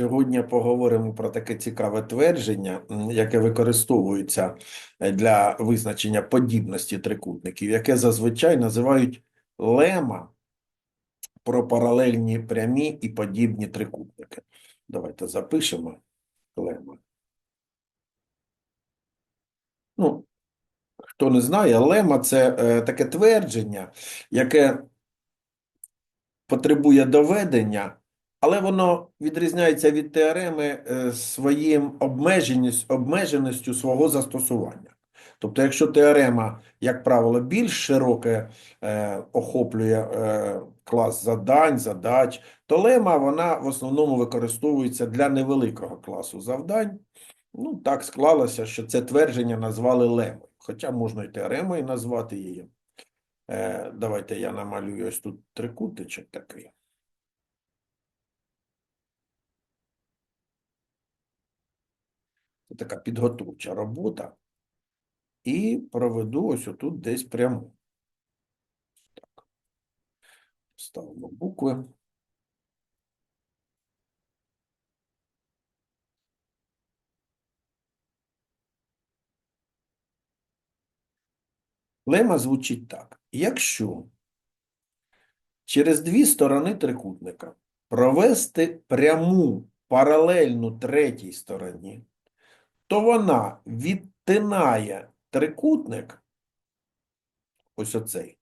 Сьогодні поговоримо про таке цікаве твердження, яке використовується е, для визначення подібності трикутників, яке зазвичай називають лема про паралельні прямі і подібні трикутники. Давайте запишемо лема. Ну, хто не знає, лема це е, таке твердження, яке потребує доведення, але воно відрізняється від теореми е, своїм обмеженістю свого застосування. Тобто, якщо теорема, як правило, більш широке е, охоплює е, клас задань, задач, то лема вона в основному використовується для невеликого класу завдань. Ну, так склалося, що це твердження назвали лемою, хоча можна і теоремою назвати її. Е, давайте я намалюю ось тут трикутничок такий. Така підготовча робота. І проведу ось отут десь пряму. Так. Ставимо букви. Лема звучить так. Якщо через дві сторони трикутника провести пряму паралельну третій стороні, то вона відтинає трикутник, ось оцей,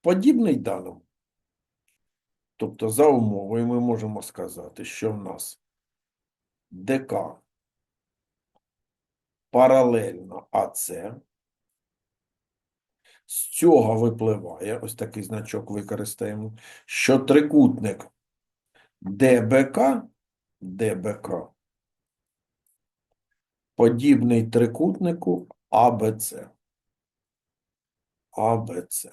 подібний даному. Тобто, за умовою ми можемо сказати, що в нас ДК паралельно АЦ. З цього випливає, ось такий значок використаємо, що трикутник ДБК, ДБК подібний трикутнику АБЦ. АБЦ.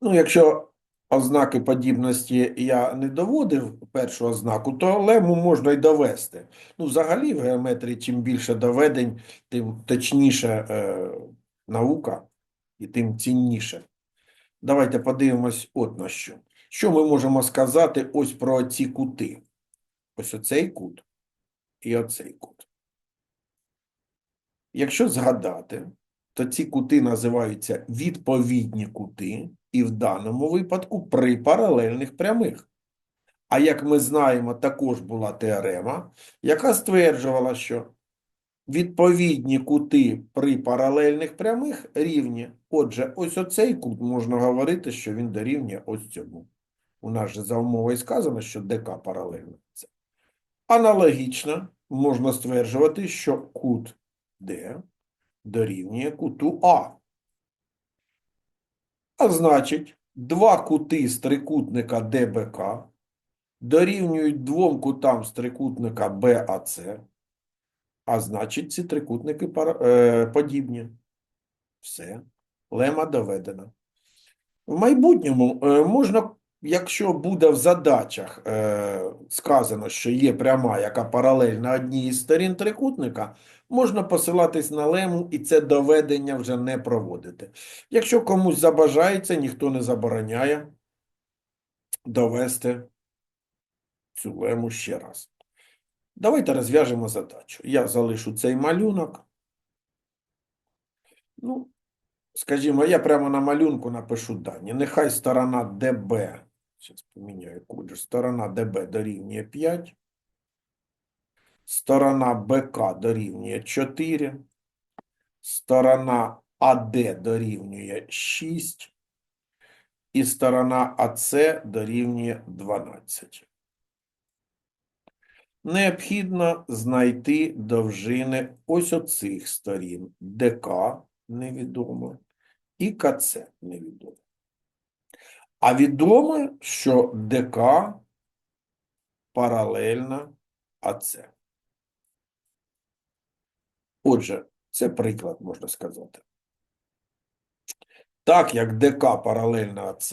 Ну, якщо ознаки подібності я не доводив першу ознаку, то лему можна й довести. Ну, взагалі, в геометрії чим більше доведень, тим точніше е, наука і тим цінніше. Давайте подивимось от на що. Що ми можемо сказати ось про ці кути? Ось оцей кут і оцей кут. Якщо згадати, то ці кути називаються відповідні кути, і в даному випадку при паралельних прямих. А як ми знаємо, також була теорема, яка стверджувала, що відповідні кути при паралельних прямих рівні. Отже, ось оцей кут можна говорити, що він дорівнює ось цьому. У нас же за умовою сказано, що ДК паралельно. Аналогічно можна стверджувати, що кут Д дорівнює куту А. А значить, два кути з трикутника ДБК дорівнюють двом кутам з трикутника БАЦ, а значить, ці трикутники е, подібні. Все, лема доведена. В майбутньому е, можна, якщо буде в задачах е, сказано, що є пряма, яка паралельна одній із сторін трикутника, можна посилатись на лему і це доведення вже не проводити. Якщо комусь забажається, ніхто не забороняє довести цю лему ще раз. Давайте розв'яжемо задачу. Я залишу цей малюнок. Ну, скажімо, я прямо на малюнку напишу дані. Нехай сторона ДБ, зараз поміняю колір, сторона ДБ дорівнює 5, сторона БК дорівнює 4, сторона АД дорівнює 6 і сторона АЦ дорівнює 12. Необхідно знайти довжини ось оцих сторін. ДК невідомо і КЦ невідомо. А відомо, що ДК паралельна АЦ. Отже, це приклад, можна сказати. Так як ДК паралельна АЦ,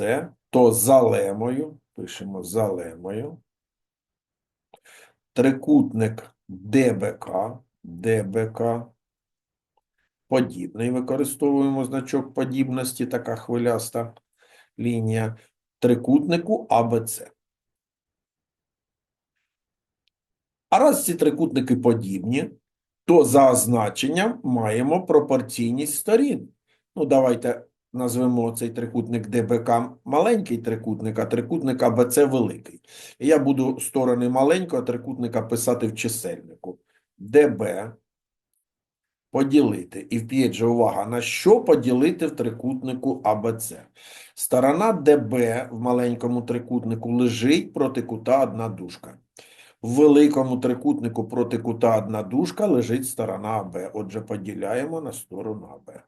то за лемою, пишемо за лемою, трикутник ДБК, ДБК, подібний, використовуємо значок подібності, така хвиляста лінія, трикутнику АБЦ. А раз ці трикутники подібні, то за означенням маємо пропорційність сторін. Ну, давайте назвемо цей трикутник ДБК маленький трикутник, а трикутник АБЦ великий. І я буду сторони маленького трикутника писати в чисельнику. ДБ поділити. І вп'єть же увага, на що поділити в трикутнику АБЦ? Сторона ДБ в маленькому трикутнику лежить проти кута одна дужка. В великому трикутнику проти кута одна дужка лежить сторона АБ. Отже, поділяємо на сторону АБ.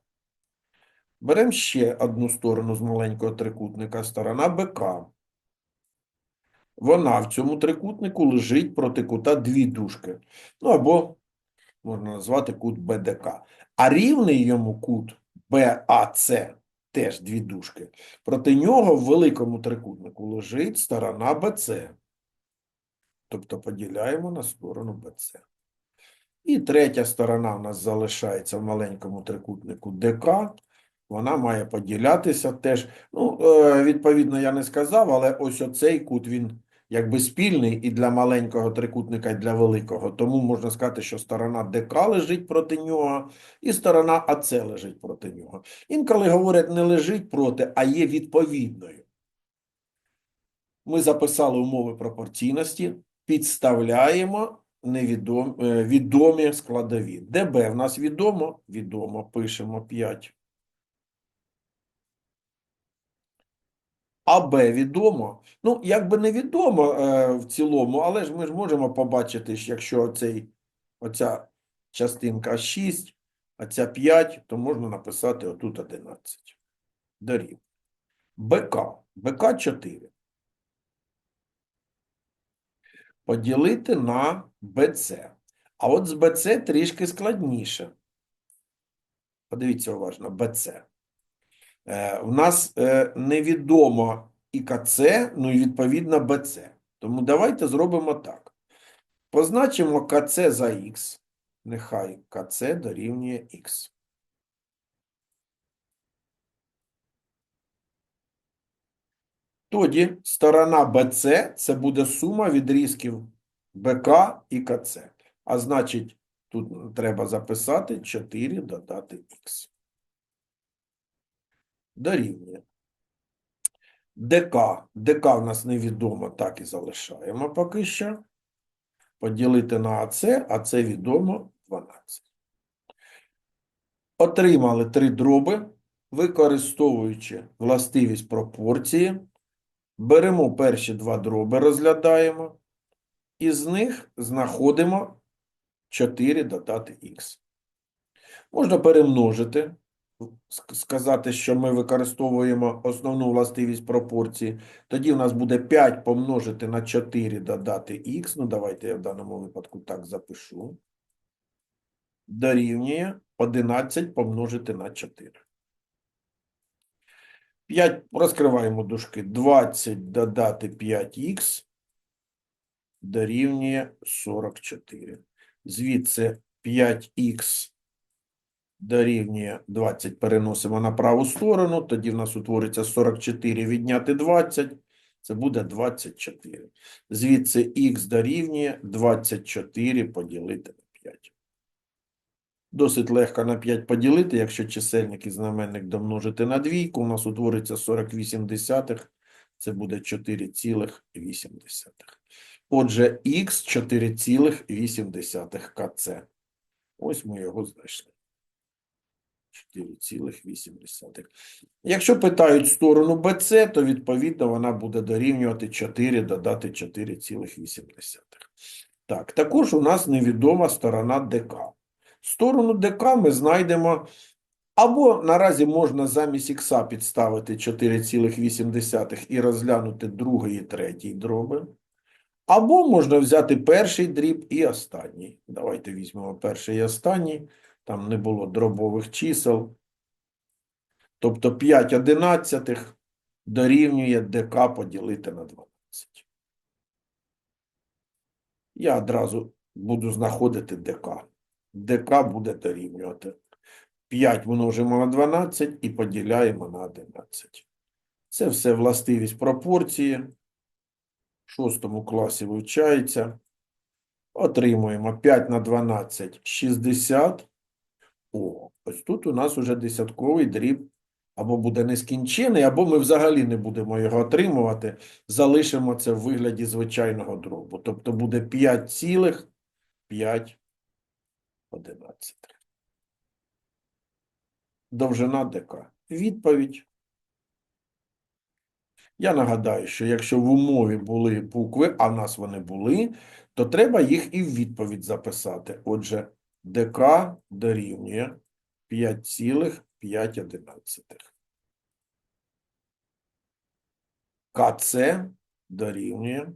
Беремо ще одну сторону з маленького трикутника, сторона БК. Вона в цьому трикутнику лежить проти кута дві дужки. Ну або можна назвати кут БДК. А рівний йому кут БАЦ теж дві дужки. Проти нього в великому трикутнику лежить сторона БЦ. Тобто поділяємо на сторону БЦ. І третя сторона в нас залишається в маленькому трикутнику ДК. Вона має поділятися теж. Ну, е, відповідно, я не сказав, але ось оцей кут, він якби спільний і для маленького трикутника, і для великого. Тому можна сказати, що сторона ДК лежить проти нього, і сторона АЦ лежить проти нього. Інколи говорять, не лежить проти, а є відповідною. Ми записали умови пропорційності, підставляємо невідомі, відомі складові. ДБ в нас відомо? Відомо, пишемо 5. АБ відомо. Ну, якби не відомо е, в цілому, але ж ми ж можемо побачити, що якщо цей, оця частинка 6, а ця 5, то можна написати отут 11. Дорів. БК. БК 4. Поділити на БЦ. А от з БЦ трішки складніше. Подивіться уважно, БЦ. Е, В нас е, невідомо і КЦ, ну і відповідно БЦ. Тому давайте зробимо так. Позначимо КЦ за Х. Нехай КЦ дорівнює Х. Тоді сторона БЦ це буде сума відрізків БК і КЦ. А значить, тут треба записати 4 додати Х. Дорівнює. ДК. ДК в нас невідомо, так і залишаємо поки що. Поділити на АЦ, а це відомо 12. Отримали три дроби, використовуючи властивість пропорції. Беремо перші два дроби, розглядаємо. Із них знаходимо 4 додати х. Можна перемножити, сказати, що ми використовуємо основну властивість пропорції. Тоді в нас буде 5 помножити на 4 додати х. Ну, давайте я в даному випадку так запишу. Дорівнює 11 помножити на 4. 5, розкриваємо дужки. 20 додати 5х дорівнює 44. Звідси 5х дорівнює 20 переносимо на праву сторону, тоді в нас утвориться 44 відняти 20, це буде 24. Звідси х дорівнює 24 поділити на 5. Досить легко на 5 поділити, якщо чисельник і знаменник домножити на двійку, у нас утвориться 48 десятих, це буде 4,8. Отже, х 4,8 КЦ. Ось ми його знайшли. 4,8. Якщо питають сторону BC, то відповідно вона буде дорівнювати 4 додати 4,8. Так, також у нас невідома сторона ДК. Сторону ДК ми знайдемо, або наразі можна замість х підставити 4,8 і розглянути другий і третій дроби. Або можна взяти перший дріб і останній. Давайте візьмемо перший і останній. Там не було дробових чисел. Тобто 5 одинадцятих дорівнює ДК поділити на 12. Я одразу буду знаходити ДК. ДК буде дорівнювати. 5 множимо на 12 і поділяємо на 11. Це все властивість пропорції. В шостому класі вивчається. Отримуємо 5 на 12 – 60. О, ось тут у нас уже десятковий дріб або буде нескінчений, або ми взагалі не будемо його отримувати, залишимо це в вигляді звичайного дробу. Тобто буде 5,5 одинадцятих. Довжина ДК. Відповідь. Я нагадаю, що якщо в умові були букви, а в нас вони були, то треба їх і в відповідь записати. Отже, ДК дорівнює 5,5. КЦ дорівнює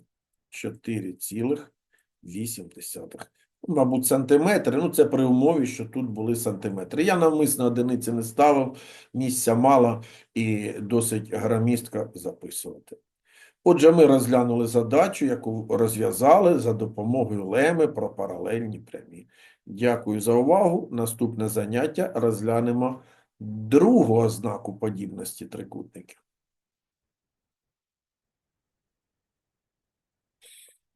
4,8. Мабуть, сантиметри. Ну, це при умові, що тут були сантиметри. Я навмисно одиниці не ставив, місця мало і досить грамістко записувати. Отже, ми розглянули задачу, яку розв'язали за допомогою леми про паралельні прямі. Дякую за увагу. Наступне заняття розглянемо другого знаку подібності трикутників.